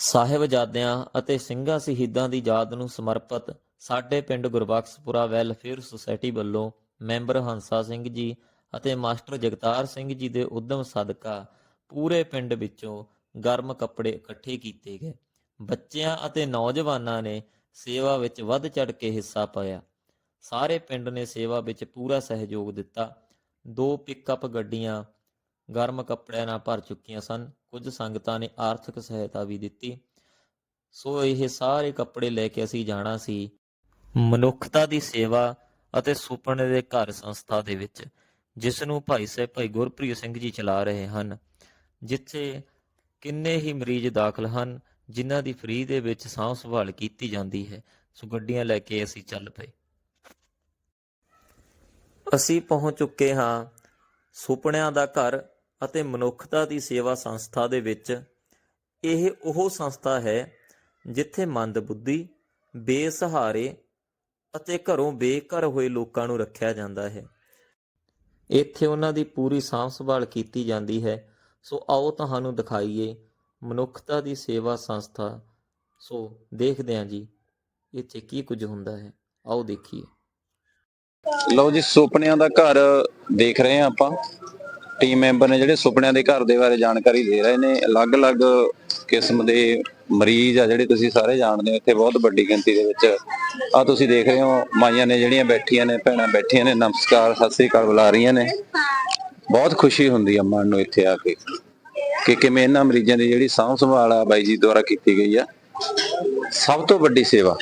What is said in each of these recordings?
ਸਾਹਿਬਜ਼ਾਦਿਆਂ ਅਤੇ ਸਿੰਘਾਂ ਸ਼ਹੀਦਾਂ ਦੀ ਯਾਦ ਨੂੰ ਸਮਰਪਿਤ ਸਾਡੇ ਪਿੰਡ ਗੁਰਬਖਸ਼ਪੁਰਾ ਵੈਲਫੇਅਰ ਸੁਸਾਇਟੀ ਵੱਲੋਂ ਮੈਂਬਰ ਹੰਸਾ ਸਿੰਘ ਜੀ ਅਤੇ ਮਾਸਟਰ ਜਗਤਾਰ ਸਿੰਘ ਜੀ ਦੇ ਉਦਮ ਸਦਕਾ ਪੂਰੇ ਪਿੰਡ ਵਿੱਚੋਂ ਗਰਮ ਕੱਪੜੇ ਇਕੱਠੇ ਕੀਤੇ ਗਏ। ਬੱਚਿਆਂ ਅਤੇ ਨੌਜਵਾਨਾਂ ਨੇ ਸੇਵਾ ਵਿੱਚ ਵੱਧ ਚੜ ਕੇ ਹਿੱਸਾ ਪਾਇਆ। ਸਾਰੇ ਪਿੰਡ ਨੇ ਸੇਵਾ ਵਿੱਚ ਪੂਰਾ ਸਹਿਯੋਗ ਦਿੱਤਾ। ਦੋ ਪਿਕਅਪ ਗੱਡੀਆਂ ਗਰਮ ਕੱਪੜਿਆਂ ਨਾਲ ਭਰ ਚੁੱਕੀਆਂ ਸਨ। ਕੁਝ ਸੰਗਤਾਂ ਨੇ ਆਰਥਿਕ ਸਹਾਇਤਾ ਵੀ ਦਿੱਤੀ। ਸੋ ਇਹ ਸਾਰੇ ਕੱਪੜੇ ਲੈ ਕੇ ਅਸੀਂ ਜਾਣਾ ਸੀ। ਮਨੁੱਖਤਾ ਦੀ ਸੇਵਾ ਅਤੇ ਸੁਪਨੇ ਦੇ ਘਰ ਸੰਸਥਾ ਦੇ ਵਿੱਚ ਜਿਸ ਨੂੰ ਭਾਈ ਸਾਹਿਬ ਭਾਈ ਗੁਰਪ੍ਰੀਤ ਸਿੰਘ ਜੀ ਚਲਾ ਰਹੇ ਹਨ, ਜਿੱਥੇ ਕਿੰਨੇ ਹੀ ਮਰੀਜ਼ ਦਾਖਲ ਹਨ, ਜਿਨ੍ਹਾਂ ਦੀ ਫ੍ਰੀ ਦੇ ਵਿੱਚ ਸਾਂਭ ਸੰਭਾਲ ਕੀਤੀ ਜਾਂਦੀ ਹੈ। ਸੋ ਗੱਡੀਆਂ ਲੈ ਕੇ ਅਸੀਂ ਚੱਲ ਪਏ। ਅਸੀਂ ਪਹੁੰਚ ਚੁੱਕੇ ਹਾਂ ਸੁਪਨਿਆਂ ਦਾ ਘਰ ਅਤੇ ਮਨੁੱਖਤਾ ਦੀ ਸੇਵਾ ਸੰਸਥਾ ਦੇ ਵਿੱਚ ਇਹ ਉਹ ਸੰਸਥਾ ਹੈ ਜਿੱਥੇ ਮੰਦਬੁੱਧੀ, ਬੇਸਹਾਰੇ ਅਤੇ ਘਰੋਂ ਬੇਘਰ ਹੋਏ ਲੋਕਾਂ ਨੂੰ ਰੱਖਿਆ ਜਾਂਦਾ ਹੈ। ਇੱਥੇ ਉਹਨਾਂ ਦੀ ਪੂਰੀ ਸਾਂਭ ਸੰਭਾਲ ਕੀਤੀ ਜਾਂਦੀ ਹੈ। ਸੋ ਆਓ ਤੁਹਾਨੂੰ ਦਿਖਾਈਏ ਮਨੁੱਖਤਾ ਦੀ ਸੇਵਾ ਸੰਸਥਾ। ਸੋ ਦੇਖਦੇ ਹਾਂ ਜੀ, ਇੱਥੇ ਕੀ ਕੁਝ ਹੁੰਦਾ ਹੈ। ਆਓ ਦੇਖੀਏ। ਲਓ ਜੀ, ਸੁਪਨਿਆਂ ਦਾ ਘਰ ਦੇਖ ਰਹੇ ਹਾਂ ਆਪਾਂ। ਟੀਮ ਮੈਂਬਰ ਨੇ ਜਿਹੜੇ ਸੁਪਨਿਆਂ ਦੇ ਘਰ ਦੇ ਬਾਰੇ ਜਾਣਕਾਰੀ ਦੇ ਰਹੇ ਨੇ, ਅਲੱਗ-ਅਲੱਗ ਕਿਸਮ ਦੇ ਮਰੀਜ਼ ਆ ਜਿਹੜੇ ਤੁਸੀਂ ਸਾਰੇ ਜਾਣਦੇ ਹੋ, ਇੱਥੇ ਬਹੁਤ ਵੱਡੀ ਗਿਣਤੀ ਦੇ ਵਿੱਚ। ਆ ਤੁਸੀਂ ਦੇਖ ਰਹੇ ਹੋ, ਮਾਈਆਂ ਨੇ ਜਿਹੜੀਆਂ ਬੈਠੀਆਂ ਨੇ, ਭੈਣਾਂ ਬੈਠੀਆਂ ਨੇ, ਨਮਸਕਾਰ, ਸਤਿ ਸ੍ਰੀ ਅਕਾਲ ਬੁਲਾ ਰਹੀਆਂ ਨੇ। ਬਹੁਤ ਖੁਸ਼ੀ ਹੁੰਦੀ ਆ ਮਨ ਨੂੰ ਇੱਥੇ ਆ ਕੇ, ਕਿ ਕਿਵੇਂ ਇਹਨਾਂ ਮਰੀਜ਼ਾਂ ਦੀ ਜਿਹੜੀ ਸਾਂਭ ਸੰਭਾਲ ਆ ਬਾਈ ਜੀ ਦੁਆਰਾ ਕੀਤੀ ਗਈ ਆ। ਸਭ ਤੋਂ ਵੱਡੀ ਸੇਵਾ,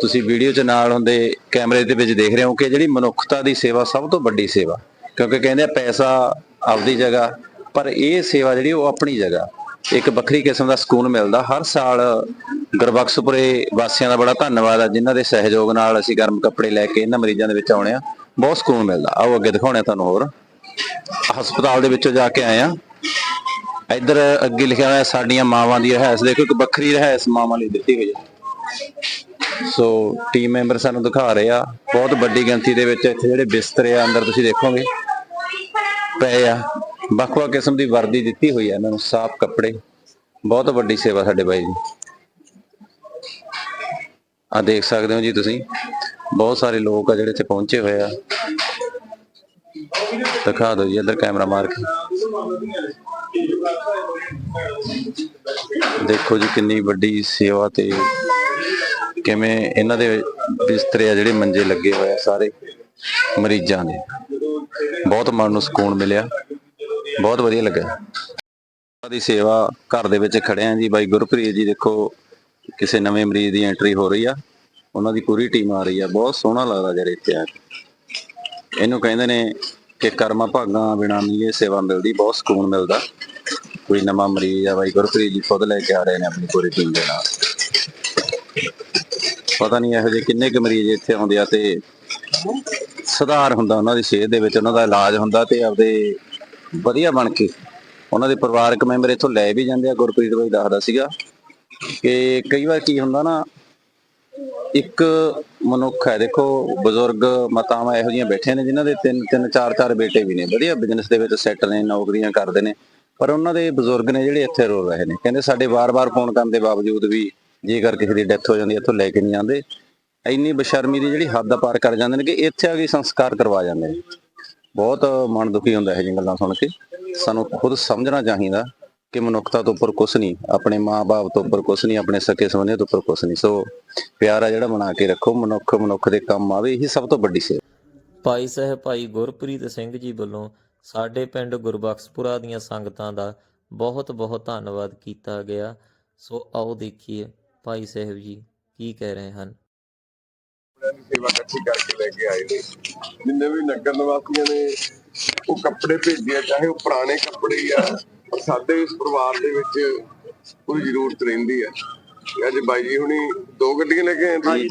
ਤੁਸੀਂ ਵੀਡੀਓ 'ਚ ਨਾਲ ਹੁੰਦੇ ਕੈਮਰੇ ਦੇ ਵਿੱਚ ਦੇਖ ਰਹੇ ਹੋ ਕਿ ਜਿਹੜੀ ਮਨੁੱਖਤਾ ਦੀ ਸੇਵਾ ਸਭ ਤੋਂ ਵੱਡੀ ਸੇਵਾ। ਕਿਉਂਕਿ ਕਹਿੰਦੇ ਆ ਪੈਸਾ ਆਪਦੀ ਜਗ੍ਹਾ, ਪਰ ਇਹ ਸੇਵਾ ਜਿਹੜੀ ਉਹ ਆਪਣੀ ਜਗ੍ਹਾ। ਇੱਕ ਵੱਖਰੀ ਕਿਸਮ ਦਾ ਸਕੂਨ ਮਿਲਦਾ। ਹਰ ਸਾਲ ਗੁਰਬਖਸ਼ਪੁਰੇ ਵਾਸੀਆਂ ਦਾ ਬੜਾ ਧੰਨਵਾਦ ਆ, ਜਿਨ੍ਹਾਂ ਦੇ ਸਹਿਯੋਗ ਨਾਲ ਅਸੀਂ ਗਰਮ ਕੱਪੜੇ ਲੈ ਕੇ ਇਹਨਾਂ ਮਰੀਜ਼ਾਂ ਦੇ ਵਿੱਚ ਆਉਣੇ ਆ। ਬਹੁਤ ਸਕੂਨ ਮਿਲਦਾ। ਆਓ ਅੱਗੇ ਦਿਖਾਉਣੇ ਆ ਤੁਹਾਨੂੰ ਹੋਰ। ਹਸਪਤਾਲ ਦੇ ਵਿੱਚੋਂ ਜਾ ਕੇ ਆਏ ਆ। ਇੱਧਰ ਅੱਗੇ ਲਿਖਿਆ ਹੋਇਆ, ਸਾਡੀਆਂ ਮਾਵਾਂ ਦੀ ਰਹਿਸ। ਦੇਖੋ, ਇੱਕ ਵੱਖਰੀ ਰਹਿਸ ਮਾਵਾਂ ਲਈ ਦਿੱਤੀ ਹੋਈ ਹੈ। ਸੋ ਟੀਮ ਮੈਂਬਰ ਸਾਨੂੰ ਦਿਖਾ ਰਹੇ ਆ। ਬਹੁਤ ਵੱਡੀ ਗਿਣਤੀ ਦੇ ਵਿੱਚ ਇੱਥੇ ਜਿਹੜੇ ਬਿਸਤਰੇ ਆ, ਅੰਦਰ ਤੁਸੀਂ ਦੇਖੋਗੇ। ਪਏ ਆ। ਵੱਖ-ਵੱਖ ਕਿਸਮ ਦੀ ਵਰਦੀ ਦਿੱਤੀ ਹੋਈ ਆ ਇਹਨਾਂ ਨੂੰ, ਸਾਫ਼ ਕੱਪੜੇ। ਬਹੁਤ ਵੱਡੀ ਸੇਵਾ ਸਾਡੇ ਬਾਈ ਜੀ ਆ ਦੇਖ ਸਕਦੇ ਹੋ ਜੀ ਤੁਸੀਂ। ਬਹੁਤ ਸਾਰੇ ਲੋਕ ਆ ਜਿਹੜੇ ਇੱਥੇ ਪਹੁੰਚੇ ਹੋਏ ਆ। ਦਿਖਾ ਦਿਓ ਜੀ ਇੱਧਰ ਕੈਮਰਾ ਮਾਰ ਕੇ। ਦੇਖੋ ਜੀ ਕਿੰਨੀ ਵੱਡੀ ਸੇਵਾ ਤੇ ਕਿਵੇਂ ਇਹਨਾਂ ਦੇ ਬਿਸਤਰੇ ਆ ਜਿਹੜੇ ਮੰਜੇ ਲੱਗੇ ਹੋਏ ਆ ਸਾਰੇ ਮਰੀਜ਼ਾਂ ਦੇ। ਬਹੁਤ ਮਨ ਨੂੰ ਸਕੂਨ ਮਿਲਿਆ। ਬਹੁਤ ਵਧੀਆ ਲੱਗਾ। ਦੀ ਸੇਵਾ ਘਰ ਦੇ ਵਿੱਚ ਖੜੇ ਜੀ। ਬਾਈ ਗੁਰਪ੍ਰੀਤ ਜੀ ਦੇਖੋ, ਕਿਸੇ ਨਵੇਂ ਮਰੀਜ਼ ਦੀ ਐਂਟਰੀ ਹੋ ਰਹੀ ਆ। ਉਹਨਾਂ ਦੀ ਪੂਰੀ ਟੀਮ ਆ ਰਹੀ ਆ। ਬਹੁਤ ਸੋਹਣਾ ਲੱਗਦਾ ਜਿਹੜੇ ਇੱਥੇ ਆ ਇਹਨੂੰ ਕਹਿੰਦੇ ਨੇ ਕਿ ਕਰਮਾਂ ਭਾਗਾਂ ਬਿਨਾਂ ਨਹੀਂ ਇਹ ਸੇਵਾ ਮਿਲਦੀ, ਬਹੁਤ ਸਕੂਨ ਮਿਲਦਾ। ਕੋਈ ਨਵਾਂ ਮਰੀਜ਼ ਆ ਬਾਈ ਗੁਰਪ੍ਰੀਤ ਜੀ ਖੁਦ ਲੈ ਕੇ ਆ ਰਹੇ ਨੇ ਆਪਣੀ ਪੂਰੀ ਟੀਮ ਦੇ ਨਾਲ। ਪਤਾ ਨਹੀਂ ਇਹੋ ਜਿਹੇ ਕਿੰਨੇ ਕੁ ਮਰੀਜ਼ ਇੱਥੇ ਆਉਂਦੇ ਆ ਤੇ ਸੁਧਾਰ ਹੁੰਦਾ ਉਹਨਾਂ ਦੀ ਸਿਹਤ ਦੇ ਵਿੱਚ, ਉਹਨਾਂ ਦਾ ਇਲਾਜ ਹੁੰਦਾ ਤੇ ਆਪਦੇ ਵਧੀਆ ਬਣ ਕੇ ਉਹਨਾਂ ਦੇ ਪਰਿਵਾਰਕ ਮੈਂਬਰ ਇੱਥੋਂ ਲੈ ਵੀ ਜਾਂਦੇ ਆ। ਗੁਰਪ੍ਰੀਤ ਬਾਈ ਦੱਸਦਾ ਸੀਗਾ ਕਿ ਕਈ ਵਾਰ ਕੀ ਹੁੰਦਾ ਨਾ, ਇੱਕ ਮਨੁੱਖ ਹੈ, ਦੇਖੋ ਬਜ਼ੁਰਗ ਮਾਤਾਵਾਂ ਇਹੋ ਜਿਹੀਆਂ ਬੈਠੇ ਨੇ ਜਿਨ੍ਹਾਂ ਦੇ ਤਿੰਨ ਤਿੰਨ, ਚਾਰ ਚਾਰ ਬੇਟੇ ਵੀ ਨੇ, ਵਧੀਆ ਬਿਜ਼ਨਸ ਦੇ ਵਿੱਚ ਸੈੱਟ ਨੇ, ਨੌਕਰੀਆਂ ਕਰਦੇ ਨੇ, ਪਰ ਉਹਨਾਂ ਦੇ ਬਜ਼ੁਰਗ ਨੇ ਜਿਹੜੇ ਇੱਥੇ ਰੋ ਰਹੇ ਨੇ। ਕਹਿੰਦੇ ਸਾਡੇ ਵਾਰ-ਵਾਰ ਫੋਨ ਕਰਨ ਦੇ ਬਾਵਜੂਦ ਵੀ ਜੇਕਰ ਕਿਸੇ ਦੀ ਡੈਥ ਹੋ ਜਾਂਦੀ ਹੈ, ਇੱਥੋਂ ਲੈ ਕੇ ਨਹੀਂ ਆਉਂਦੇ। ਇੰਨੀ ਬਸ਼ਰਮੀ ਦੀ ਜਿਹੜੀ ਹੱਦ ਪਾਰ ਕਰ ਜਾਂਦੇ ਨੇ ਕਿ ਇੱਥੇ ਆ ਕੇ ਸੰਸਕਾਰ ਕਰਵਾ ਜਾਂਦੇ ਨੇ। ਬਹੁਤ ਮਨ ਦੁਖੀ ਹੁੰਦਾ ਇਹ ਜਿਹੀਆਂ ਗੱਲਾਂ ਸੁਣ ਕੇ। ਸਾਨੂੰ ਖੁਦ ਸਮਝਣਾ ਚਾਹੀਦਾ ਕਿ ਮਨੁੱਖਤਾ ਤੋਂ ਉੱਪਰ ਕੁਝ ਨਹੀਂ, ਆਪਣੇ ਮਾਪੇ ਤੋਂ ਉੱਪਰ ਕੁਝ ਨਹੀਂ, ਆਪਣੇ ਸਕੇ ਸੰਬੰਧੀਆਂ ਤੋਂ ਉੱਪਰ ਕੁਝ ਨਹੀਂ। ਸੋ ਪਿਆਰ ਆ ਜਿਹੜਾ ਬਣਾ ਕੇ ਰੱਖੋ, ਮਨੁੱਖ ਮਨੁੱਖ ਦੇ ਕੰਮ ਆਵੇ, ਇਹੀ ਸਭ ਤੋਂ ਵੱਡੀ ਸੇਵਾ। ਭਾਈ ਸਾਹਿਬ, ਭਾਈ ਗੁਰਪ੍ਰੀਤ ਸਿੰਘ ਜੀ ਵੱਲੋਂ ਸਾਡੇ ਪਿੰਡ ਗੁਰਬਖਸ਼ਪੁਰਾ ਦੀਆਂ ਸੰਗਤਾਂ ਦਾ ਬਹੁਤ ਬਹੁਤ ਧੰਨਵਾਦ ਕੀਤਾ ਗਿਆ। ਸੋ ਆਓ ਦੇਖੀਏ ਭਾਈ ਸਾਹਿਬ ਜੀ ਕੀ ਕਹਿ ਰਹੇ ਹਨ। ਸੇਵਾ ਇਕੱਠੀ ਕਰਕੇ ਲੈ ਕੇ ਆਏ ਨੇ। ਜਿੰਨੇ ਵੀ ਨਗਰ ਨਿਵਾਸੀਆਂ ਨੇ ਉਹ ਕੱਪੜੇ ਭੇਜੇ ਆ ਚਾਹੇ ਉਹ ਪੁਰਾਣੇ ਕੱਪੜੇ ਹੀ ਆ ਪਰ ਸਾਡੇ ਇਸ ਪਰਿਵਾਰ ਦੇ ਵਿੱਚ ਪੂਰੀ ਜ਼ਰੂਰਤ ਰਹਿੰਦੀ ਆ। ਅੱਜ ਬਾਈ ਜੀ ਹੁਣੀ ਦੋ ਗੱਡੀਆਂ ਲੈ ਕੇ ਆਏ ਜੀ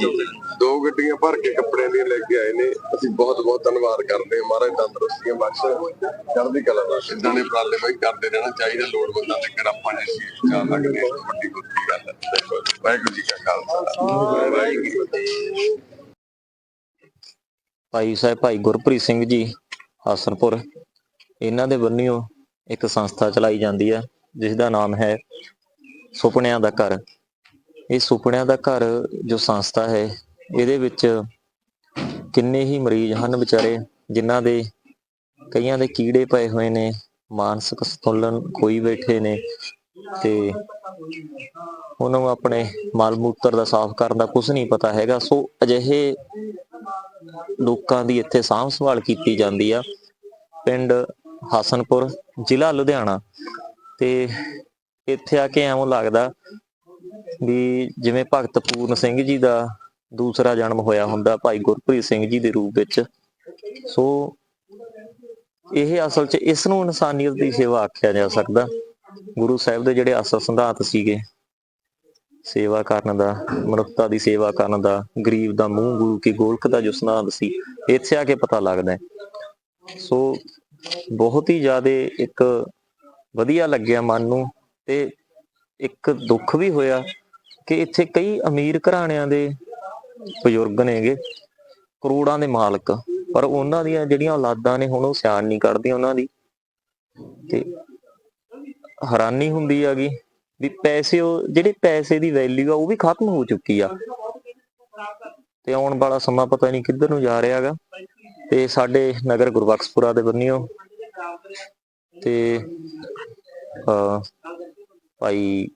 ਦੋ ਗੱਡੀਆਂ। ਭਰ ਕੇ ਕੱਪੜਿਆਂ ਦੀਆਂ ਲੈ ਕੇ ਆਏ ਨੇ। ਅਸੀਂ ਬਹੁਤ ਬਹੁਤ ਧੰਨਵਾਦ ਕਰਦੇ ਹਾਂ ਮਹਾਰਾਜ ਤੰਦਰੁਸਤੀਆਂ ਬਖਸ਼ ਚੜ੍ਹਦੀ ਕਲਾ ਦਾ ਇਦਾਂ ਦੇ ਉਪਰਾਲੇ ਬਾਈ ਕਰਦੇ ਰਹਿਣਾ ਚਾਹੀਦਾ ਲੋੜਵੰਦਾਂ ਦੇ ਘਰ ਆਪਾਂ ਜੇ ਸੀ ਜਾ ਲੱਗਦੇ ਵੱਡੀ ਗੁੱਤੀ ਗੱਲ ਵਾਹਿਗੁਰੂ ਜੀ ਕਾ ਖਾਲਸਾ। ਵਾਹਿਗੁਰੂ ਜੀ ਭਾਈ ਸਾਹਿਬ, ਭਾਈ ਗੁਰਪ੍ਰੀਤ ਸਿੰਘ ਜੀ, ਹਾਸਨਪੁਰ। ਇਹਨਾਂ ਦੇ ਬੰਨਿਓ ਇੱਕ ਸੰਸਥਾ ਚਲਾਈ ਜਾਂਦੀ ਹੈ ਜਿਸ ਦਾ ਨਾਮ ਹੈ ਸੁਪਨਿਆਂ ਦਾ ਘਰ। ਇਹ ਸੁਪਨਿਆਂ ਦਾ ਘਰ ਜੋ ਸੰਸਥਾ ਹੈ, ਇਹਦੇ ਵਿੱਚ ਕਿੰਨੇ ਹੀ ਮਰੀਜ਼ ਹਨ ਵਿਚਾਰੇ, ਜਿਨ੍ਹਾਂ ਦੇ ਕਈਆਂ ਦੇ ਕੀੜੇ ਪਏ ਹੋਏ ਨੇ, ਮਾਨਸਿਕ ਸੰਤੁਲਨ ਕੋਈ ਬੈਠੇ ਨੇ ਤੇ ਉਹਨਾਂ ਨੂੰ ਆਪਣੇ ਮਲ ਮੂਤਰ ਦਾ ਸਾਫ਼ ਕਰਨ ਦਾ ਕੁਝ ਨਹੀਂ ਪਤਾ ਹੈਗਾ। ਸੋ ਅਜਿਹੇ ਲੋਕਾਂ ਦੀ ਇੱਥੇ ਸਾਂਭ ਸੰਭਾਲ ਕੀਤੀ ਜਾਂਦੀ ਆ। ਪਿੰਡ ਹਸਨਪੁਰ, ਜ਼ਿਲ੍ਹਾ ਲੁਧਿਆਣਾ। ਤੇ ਇੱਥੇ ਆ ਕੇ ਐਵੇਂ ਲੱਗਦਾ ਵੀ ਜਿਵੇਂ ਭਗਤ ਪੂਰਨ ਸਿੰਘ ਜੀ ਦਾ ਦੂਸਰਾ ਜਨਮ ਹੋਇਆ ਹੁੰਦਾ, ਭਾਈ ਗੁਰਪ੍ਰੀਤ ਸਿੰਘ ਜੀ ਦੇ ਰੂਪ ਵਿੱਚ। ਸੋ ਇਹ ਅਸਲ 'ਚ ਇਸ ਨੂੰ ਇਨਸਾਨੀਅਤ ਦੀ ਸੇਵਾ ਆਖਿਆ ਜਾ ਸਕਦਾ। ਗੁਰੂ ਸਾਹਿਬ ਦੇ ਜਿਹੜੇ ਅਸਲ ਸਿਧਾਂਤ ਸੀਗੇ ਸੇਵਾ ਕਰਨ ਦਾ, ਮਨੁੱਖਤਾ ਦੀ ਸੇਵਾ ਕਰਨ ਦਾ, ਗਰੀਬ ਦਾ ਮੂੰਹ ਗੁਰੂ ਕੀ ਗੋਲਕ ਦਾ ਜੋ ਸਿਧਾਂਤ ਸੀ, ਇੱਥੇ ਆ ਕੇ ਪਤਾ ਲੱਗਦਾ ਹੈ। ਸੋ ਬਹੁਤ ਹੀ ਜ਼ਿਆਦਾ ਇੱਕ ਵਧੀਆ ਲੱਗਿਆ ਮਨ ਨੂੰ ਤੇ ਇੱਕ ਦੁੱਖ ਵੀ ਹੋਇਆ ਕਿ ਇੱਥੇ ਕਈ ਅਮੀਰ ਘਰਾਣਿਆਂ ਦੇ ਬਜ਼ੁਰਗ ਨੇਗੇ ਕਰੋੜਾਂ ਦੇ ਮਾਲਕ, ਪਰ ਉਹਨਾਂ ਦੀਆਂ ਜਿਹੜੀਆਂ ਔਲਾਦਾਂ ਨੇ ਹੁਣ ਉਹ ਸਿਆਣ ਨਹੀਂ ਕੱਢਦੀਆਂ ਉਹਨਾਂ ਦੀ ਤੇ ਹੈਰਾਨੀ ਹੁੰਦੀ ਹੈਗੀ ਵੀ ਪੈਸੇ ਉਹ, ਜਿਹੜੇ ਪੈਸੇ ਦੀ ਵੈਲਿਊ ਆ, ਉਹ ਵੀ ਖਤਮ ਹੋ ਚੁੱਕੀ ਆ। ਤੇ ਆਉਣ ਵਾਲਾ ਸਮਾਂ ਪਤਾ ਨਹੀਂ ਕਿੱਧਰ ਨੂੰ ਜਾ ਰਿਹਾ ਹੈਗਾ ਤੇ ਸਾਡੇ ਨਗਰ ਗੁਰਬਖਸ਼ਪੁਰਾ ਦੇ ਬੰਨਿਓ। ਤੇ ਭਾਈ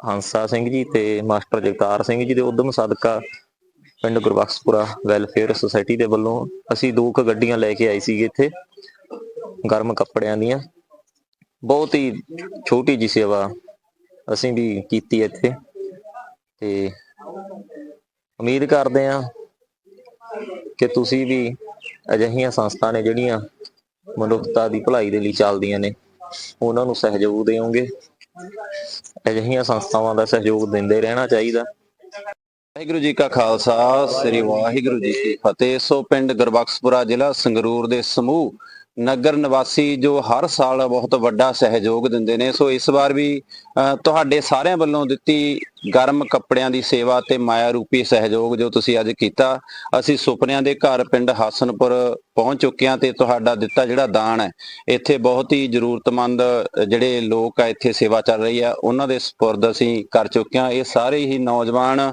ਹੰਸਾ ਸਿੰਘ ਜੀ ਤੇ ਮਾਸਟਰ ਜਗਤਾਰ ਸਿੰਘ ਜੀ ਦੇ ਉਦਮ ਸਦਕਾ ਪਿੰਡ ਗੁਰਬਖਸ਼ਪੁਰਾ ਵੈਲਫੇਅਰ ਸੁਸਾਇਟੀ ਦੇ ਵੱਲੋਂ ਅਸੀਂ ਦੋ ਕੁ ਗੱਡੀਆਂ ਲੈ ਕੇ ਆਏ ਸੀਗੇ ਇੱਥੇ, ਗਰਮ ਕੱਪੜਿਆਂ ਦੀਆਂ। ਬਹੁਤ ਹੀ ਛੋਟੀ ਜਿਹੀ ਸੇਵਾ ਅਸੀਂ ਵੀ ਕੀਤੀ ਇੱਥੇ ਤੇ ਉਮੀਦ ਕਰਦੇ ਹਾਂ ਕਿ ਤੁਸੀਂ ਵੀ ਅਜਿਹੀਆਂ ਸੰਸਥਾ ਨੇ ਜਿਹੜੀਆਂ ਮਨੁੱਖਤਾ ਦੀ ਭਲਾਈ ਦੇ ਲਈ ਚੱਲਦੀਆਂ ਨੇ, ਉਹਨਾਂ ਨੂੰ ਸਹਿਯੋਗ ਦਿਓਗੇ ਅਜਿਹੀਆਂ ਸੰਸਥਾਵਾਂ ਦਾ ਸਹਿਯੋਗ ਦਿੰਦੇ ਰਹਿਣਾ ਚਾਹੀਦਾ। ਵਾਹਿਗੁਰੂ ਜੀ ਕਾ ਖਾਲਸਾ, ਸ੍ਰੀ ਵਾਹਿਗੁਰੂ ਜੀ ਕੀ ਫਤਿਹ। ਸੋ ਪਿੰਡ ਗੁਰਬਖਸ਼ਪੁਰਾ ਜ਼ਿਲ੍ਹਾ ਸੰਗਰੂਰ ਦੇ ਸਮੂਹ ਨਗਰ ਨਿਵਾਸੀ ਜੋ ਹਰ ਸਾਲ ਬਹੁਤ ਵੱਡਾ ਸਹਿਯੋਗ ਦਿੰਦੇ ਨੇ ਸੋ ਇਸ ਵਾਰ ਵੀ ਅਹ, ਤੁਹਾਡੇ ਸਾਰਿਆਂ ਵੱਲੋਂ ਦਿੱਤੀ ਗਰਮ ਕੱਪੜਿਆਂ ਦੀ ਸੇਵਾ ਤੇ ਮਾਇਆ ਰੂਪੀ ਸਹਿਯੋਗ ਜੋ ਤੁਸੀਂ ਅੱਜ ਕੀਤਾ, ਅਸੀਂ ਸੁਪਨਿਆਂ ਦੇ ਘਰ ਪਿੰਡ ਹਾਸਨਪੁਰ ਪਹੁੰਚ ਚੁੱਕੇ ਹਾਂ ਤੇ ਤੁਹਾਡਾ ਦਿੱਤਾ ਜਿਹੜਾ ਦਾਨ ਹੈ, ਇੱਥੇ ਬਹੁਤ ਹੀ ਜ਼ਰੂਰਤਮੰਦ ਜਿਹੜੇ ਲੋਕ ਆ, ਇੱਥੇ ਸੇਵਾ ਚੱਲ ਰਹੀ ਆ, ਉਹਨਾਂ ਦੇ ਸਪੁਰਦ ਅਸੀਂ ਕਰ ਚੁੱਕੇ ਹਾਂ। ਇਹ ਸਾਰੇ ਹੀ ਨੌਜਵਾਨ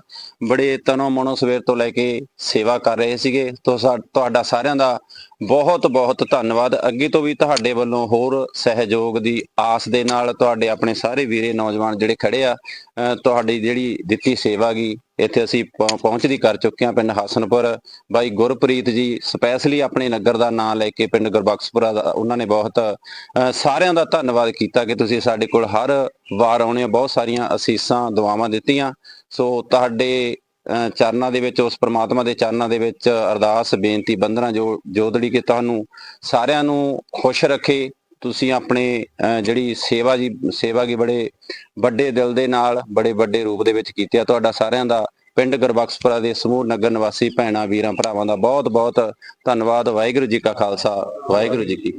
ਬੜੇ ਤਨੋ ਮਨੋ ਸਵੇਰ ਤੋਂ ਲੈ ਕੇ ਸੇਵਾ ਕਰ ਰਹੇ ਸੀਗੇ। ਤੁਹਾਡਾ ਸਾਰਿਆਂ ਦਾ ਬਹੁਤ ਬਹੁਤ ਧੰਨਵਾਦ। ਅੱਗੇ ਤੋਂ ਵੀ ਤੁਹਾਡੇ ਵੱਲੋਂ ਹੋਰ ਸਹਿਯੋਗ ਦੀ ਆਸ ਦੇ ਨਾਲ ਤੁਹਾਡੇ ਆਪਣੇ ਸਾਰੇ ਵੀਰੇ ਨੌਜਵਾਨ ਜਿਹੜੇ ਖੜੇ ਆ ਅਹ ਤੁਹਾਡੀ ਜਿਹੜੀ ਦਿੱਤੀ ਸੇਵਾ ਗਈ ਇੱਥੇ ਅਸੀਂ ਪਹੁੰ- ਪਹੁੰਚਦੀ ਕਰ ਚੁੱਕੇ ਹਾਂ ਪਿੰਡ ਹਸਨਪੁਰ। ਬਾਈ ਗੁਰਪ੍ਰੀਤ ਜੀ, ਸਪੈਸ਼ਲੀ ਆਪਣੇ ਨਗਰ ਦਾ ਨਾਮ ਲੈ ਕੇ ਪਿੰਡ ਗੁਰਬਖਸ਼ਪੁਰਾ ਦਾ, ਉਹਨਾਂ ਨੇ ਬਹੁਤ ਅਹ ਸਾਰਿਆਂ ਦਾ ਧੰਨਵਾਦ ਕੀਤਾ ਕਿ ਤੁਸੀਂ ਸਾਡੇ ਕੋਲ ਹਰ ਵਾਰ ਆਉਣੇ ਬਹੁਤ ਸਾਰੀਆਂ ਅਸੀਸਾਂ, ਦੁਆਵਾਂ ਦਿੱਤੀਆਂ। ਸੋ ਤੁਹਾਡੇ ਅਹ ਚਰਨਾਂ ਦੇ ਵਿੱਚ, ਉਸ ਪ੍ਰਮਾਤਮਾ ਦੇ ਚਰਨਾਂ ਦੇ ਵਿੱਚ ਅਰਦਾਸ, ਬੇਨਤੀ ਬੰਦਨਾ ਜੋ ਜੋਦੜੀ ਕਿ ਤੁਹਾਨੂੰ ਸਾਰਿਆਂ ਨੂੰ ਖੁਸ਼ ਰੱਖੇ। ਤੁਸੀਂ ਆਪਣੇ, ਅਹ, ਜਿਹੜੀ ਸੇਵਾ ਜੀ, ਸੇਵਾ ਕੀ ਬੜੇ ਵੱਡੇ ਦਿਲ ਦੇ ਨਾਲ, ਬੜੇ ਵੱਡੇ ਰੂਪ ਦੇ ਵਿੱਚ ਕੀਤੀ ਆ। ਤੁਹਾਡਾ ਸਾਰਿਆਂ ਦਾ ਪਿੰਡ ਗੁਰਬਖਸ਼ਪੁਰਾ ਦੇ ਸਮੂਹ ਨਗਰ ਨਿਵਾਸੀ ਭੈਣਾਂ, ਵੀਰਾਂ, ਭਰਾਵਾਂ ਦਾ ਬਹੁਤ ਬਹੁਤ ਧੰਨਵਾਦ। ਵਾਹਿਗੁਰੂ ਜੀ ਕਾ ਖਾਲਸਾ, ਵਾਹਿਗੁਰੂ ਜੀ ਕੀ ਫਤਿਹ।